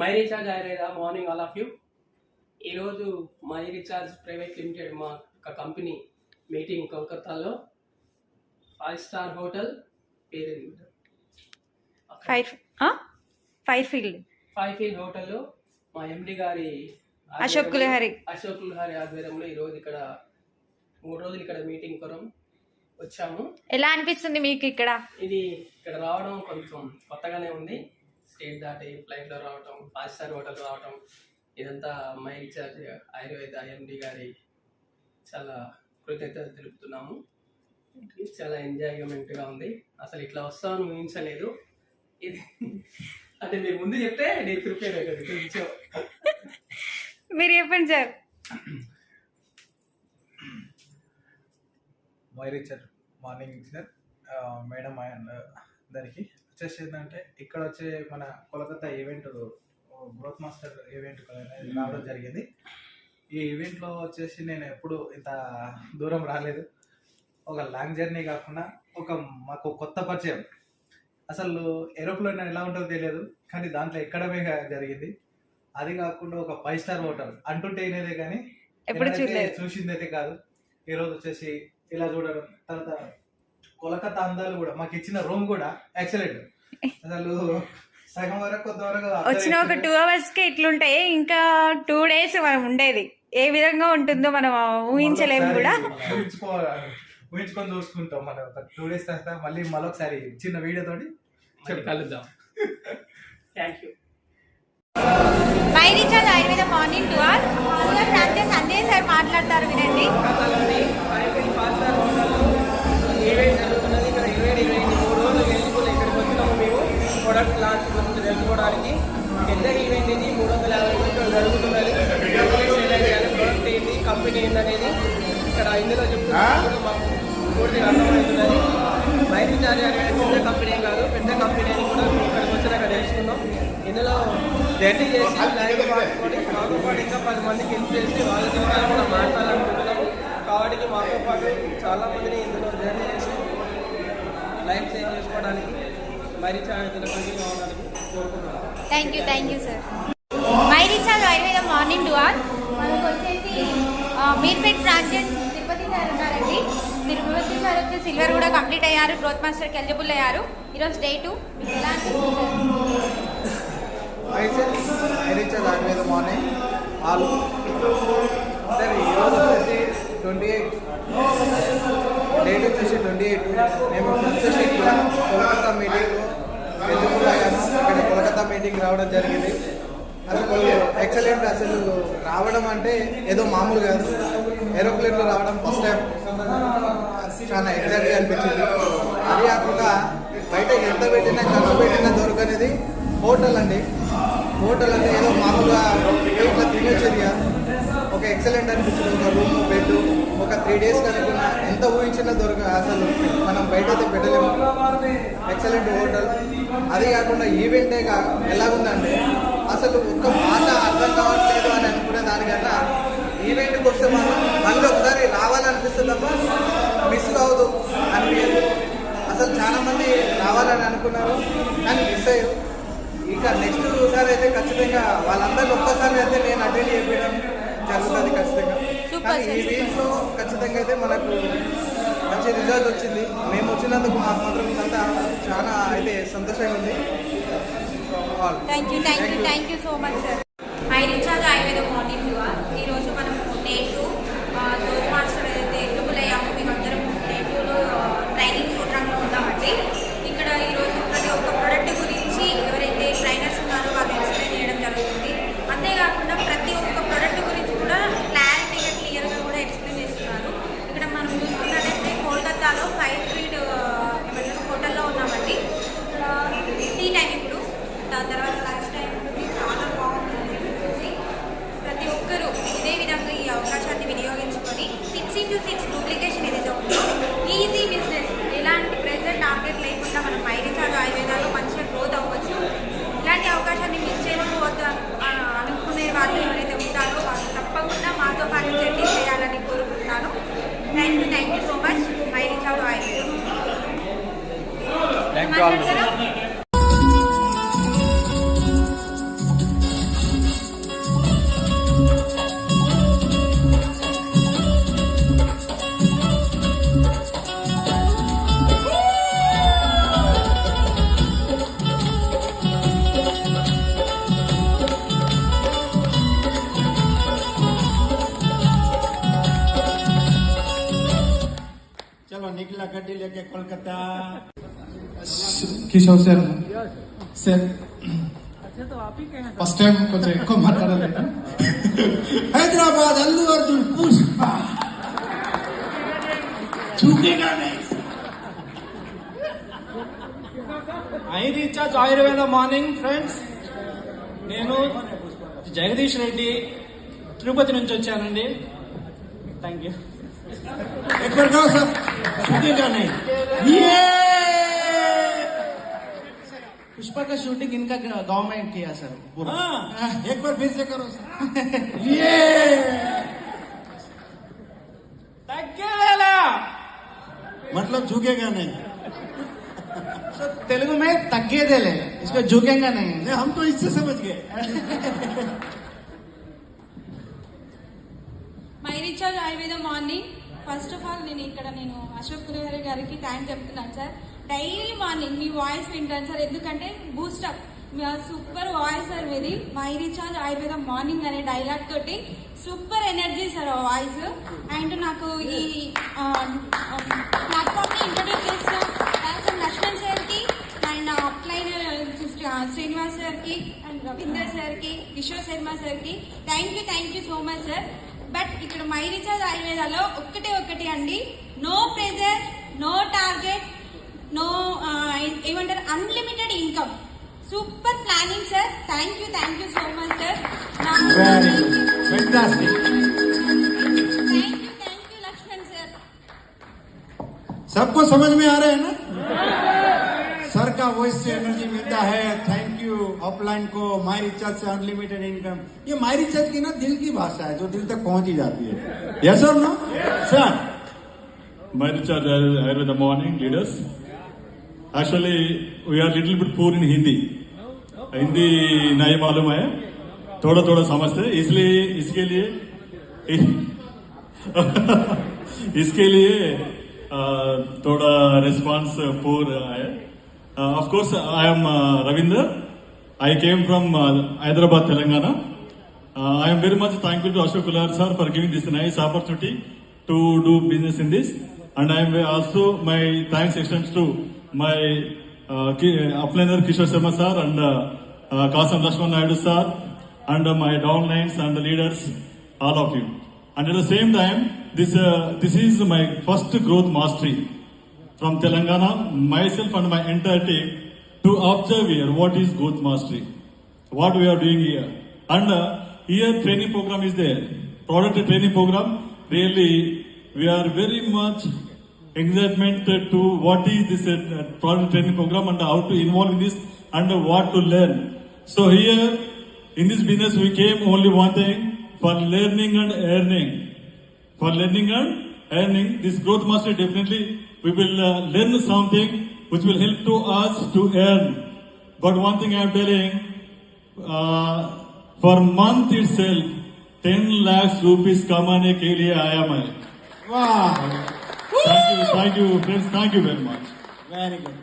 My recharge Ayurveda morning all of you. ఈరోజు my recharge private limited మా ఒక company meeting కోల్కతాలో. Five star hotel పేరు five five field. Five feel హోటల్లో మా ఎండి గారి అశోక్ కులహరి. అశోక్ కులహరి ఆధ్వర్యంలో ఈరోజు ఇక్కడ మూడు రోజులు ఇక్కడ మీటింగ్ కొరం వచ్చాము. ఎలా అనిపిస్తుంది మీకు ఇక్కడ? ఇది ఇక్కడ రావడం కొంచెం కొత్తగానే ఉంది. స్టేట్ దాటి ఫ్లైట్లో రావటం ఫైవ్ స్టార్ హోటల్ రావటం ఇదంతా మై రీఛార్జ్ ఆయుర్వేద ఎండి గారి చాలా కృతజ్ఞత తెలుపుతున్నాము. చాలా ఎంజాయ్మెంట్గా ఉంది. అసలు ఇట్లా వస్తామని ఊహించలేదు. ఇది అంటే మీరు ముందు చెప్తే నేను ప్రిపేర్ అయ్యేది కొంచెం. మీరు చెప్పండి sir. My richer morning sir madam and అందరికి వచ్చేసి ఏంటంటే ఇక్కడ వచ్చే మన Kolkata event growth master event రావడం జరిగింది. ఈ ఈవెంట్లో వచ్చేసి నేను ఎప్పుడు ఇంత దూరం రాలేదు. ఒక లాంగ్ జర్నీ కాకుండా ఒక మాకు కొత్త పరిచయం. అసలు ఏరోప్లేన్ ఎలా ఉంటుందో తెలియదు కానీ దాంట్లో ఎక్కడమే జరిగింది. అది కాకుండా ఒక ఫైవ్ స్టార్ హోటల్ అంటుంటే అయినదే కానీ చూడలేదు. చూసిందైతే కాదు. ఈ రోజు వచ్చేసి ఇలా చూడడం తర్వాత కోలకత్తా అందాలు కూడా మాకు ఇచ్చిన రూమ్ కూడా ఎక్సలెంట్ అసలు సగం వరకు కొంతవరకు వచ్చిన ఒక టూ అవర్స్కి ఇట్లుంటాయి ఇంకా టూ డేస్ మనం ఉండేది. ఏ విధంగా ఉంటుందో మనం ఊహించలేము కూడా. ఊహించుకొని చూసుకుంటాం మనం ఒక టూ డేస్ తర్వాత మళ్ళీ మళ్ళొకసారి చిన్న వీడియో తోటి మళ్ళీ కలుద్దాం. Thank you my recharge Ayurveda morning to all franchise Sanjay sir మాట్లాడతారు వినండి. ప్రోడక్ట్ లాంటి గురించి తెలుసుకోవడానికి పెద్ద ఈవెంట్ ఇది. మూడు వందల యాభై మంది జరుగుతున్నది. ప్రోడక్ట్ ఏంటి కంపెనీ ఏంటనేది ఇక్కడ ఇందులో చెప్తున్నప్పుడు మాకు పూర్తిగా అర్థమవుతున్నది. బయట చార్జ్ అనేది చిన్న కంపెనీ కాదు పెద్ద కంపెనీ అని కూడా ఇక్కడికి వచ్చినాక తెలుసుకున్నాం. ఇందులో జర్నీ చేసి లైవ్ మాతో పాటు ఇంకా పది మందికి హెల్ప్ చేసి వాళ్ళ జీవితాలు కూడా మాట్లాడాలనుకుంటున్నాము కాబట్టి మాతో పాటు చాలా మందిని ఇందులో జర్నీ చేసి లైఫ్ సేవ్ చేసుకోవడానికి thank you thank you sir my recharge Ayurveda morning to all మనకు వచ్చేసి మీర్పేట్ బ్రాంచెస్ తిరుపతి సార్ ఉన్నారండి. తిరుపతి సార్ వచ్చి సిల్వర్ కూడా కంప్లీట్ అయ్యారు గ్రోత్ మాస్టర్కి ఎలిజిబుల్ అయ్యారు. ఈరోజు డే టూ మీకు ఎలా అనిపిస్తుంది మార్నింగ్ ఈరోజు వచ్చేసి ట్వంటీ ఎయిట్ ట్వంటీ ఎయిట్ మేము ఇప్పుడు మీటింగ్ ఇక్కడ కోల్కతా మీటింగ్ రావడం జరిగింది. అసలు ఎక్సలెంట్ అసలు రావడం అంటే ఏదో మామూలు కాదు. ఏరోప్లేన్లో రావడం ఫస్ట్ టైం చాలా ఎగ్జాక్ట్గా అనిపించింది. అది కాకుండా బయట ఎంత పెట్టినా ఖర్చు పెట్టినా దొరకనేది హోటల్ అండి. హోటల్ అంటే ఏదో మామూలుగా ఇట్లా తినొచ్చేది ఒక ఎక్సలెంట్ అనిపించింది. ఒక రూమ్ బెడ్ ఒక త్రీ డేస్ కనుక ఎంత ఊహించినా దొరక అసలు మనం బయట అయితే పెట్టలేము. ఎక్సలెంట్ హోటల్ అది కాకుండా ఈవెంటే కా ఎలాగుందంటే అసలు ఒక్క మాట అర్థం కావట్లేదు అని అనుకునే దానికన్నా ఈవెంట్కి వస్తే మనం మళ్ళీ ఒకసారి రావాలనిపిస్తుంది తప్ప మిస్ కావద్దు అనిపించదు. అసలు చాలా మంది రావాలని అనుకున్నారు కానీ మిస్ అయ్యారు. ఇక నెక్స్ట్ సారి అయితే ఖచ్చితంగా వాళ్ళందరినీ ఒక్కసారి అయితే నేను అటెండ్ చేయడం జరుగుతుంది ఖచ్చితంగా. ఈ. వీక్లో ఖచ్చితంగా అయితే మనకు మంచి రిజల్ట్ వచ్చింది మేము వచ్చినందుకు మాకు మాత్రం అంతా చాలా అయితే సంతోషంగా ఉంది. Thank you thank you thank you so much sir అనుకునే వాళ్ళు ఎవరైతే ఉంటారో వాళ్ళు తప్పకుండా మాతో పాటు చేయాలని కోరుకుంటున్నాను thank you thank you so much I reach out I party लेके Kolkata Kishore sir sir first time కొంచెం ఎక్కువ మాట్లాడలేదు हैदराबाद अल्लू अर्जुन पुष्पा झुकेगा नहीं I recharge Ayurveda morning friends నేను జగదీష్ రెడ్డి తిరుపతి నుంచి వచ్చానండి థ్యాంక్ యూ एक बार गाओ सब झुकेगा नहीं ये पुष्पा का शूटिंग इनका गाँव में किया सर? हाँ, एक बार फिर से करो सर। ये। मतलब झुकेगा नहीं। तेलुगु में तगे दे ले इसको झुकेगा नहीं। नहीं हम तो इससे समझ गए। My recharge I first of all నేను ఇక్కడ నేను అశోక్ పులిహరి గారికి థ్యాంక్ చెప్తున్నాను సార్ డైలీ మార్నింగ్ మీ వాయిస్ వింటాను సార్ ఎందుకంటే boost up super voice sir మీది. మై రీఛార్జ్ ఆయుర్వేద మార్నింగ్ అనే డైలాగ్ తోటి సూపర్ ఎనర్జీ సార్ ఆ వాయిస్ అండ్ నాకు ఈ ప్లాట్ఫామ్ని ఇంట్రడ్యూస్ చేస్తూ డాక్టర్ లక్ష్మణ్ సార్కి అండ్ అప్లైన్ శ్రీనివాస్ సార్కి అండ్ రవీందర్ సార్కి కిషోర్ శర్మ సార్కి thank you thank you so much sir but ఇక్కడ మై రీఛార్జ్ ఆయుర్వేదాలో ఒక్కటే ఒక్కటి అండి no pressure no target no ఏమంటారు unlimited income super planning sir thank you thank you so much sir Very good. Fantastic. Thank you thank you Laxman sir सबको समझ में आ रहा है ना सर का वॉइस से एनर्जी मिलता है थैंक यू ऑफलाइन को माई रिचार्ज से अनलिमिटेड इनकम ये माई रिचार्ज की ना दिल की भाषा है जो दिल तक पहुँच ही जाती है। यस और no sir My Richard Ayurveda morning leaders. Actually, we are little bit poor in Hindi. Hindi नहीं मालूम है थोड़ा थोड़ा समझते इसलिए इसके लिए इसके लिए थोड़ा रिस्पांस पूर है of course I am Ravindra I came from uh, Hyderabad, Telangana. Uh, I am very much thankful to Ashok Kular sir for giving this nice opportunity to do business in this. And I am also my thanks extends to my uh, upliner Kishore Sharma sir and uh, uh, Kasam Lashman Naidu sir and uh, my downlines and the leaders, all of you. And at the same time, this uh, this is my first growth mastery from Telangana. Myself and my entire team to observe here what is growth mastery, what we are doing here. And uh, here training program is there, product training program. Really, we are very much excitement to what is this uh, product training program and how to involve in this and what to learn. So here in this business we came only one thing for learning and earning for learning and earning. This growth mastery definitely we will uh, learn something which will help to us to earn. But one thing I am telling, uh, for month itself, 10 lakhs rupees kamane ke liye aaya main. Wow! Thank you, thank you, friends. Thank you very much. Very good.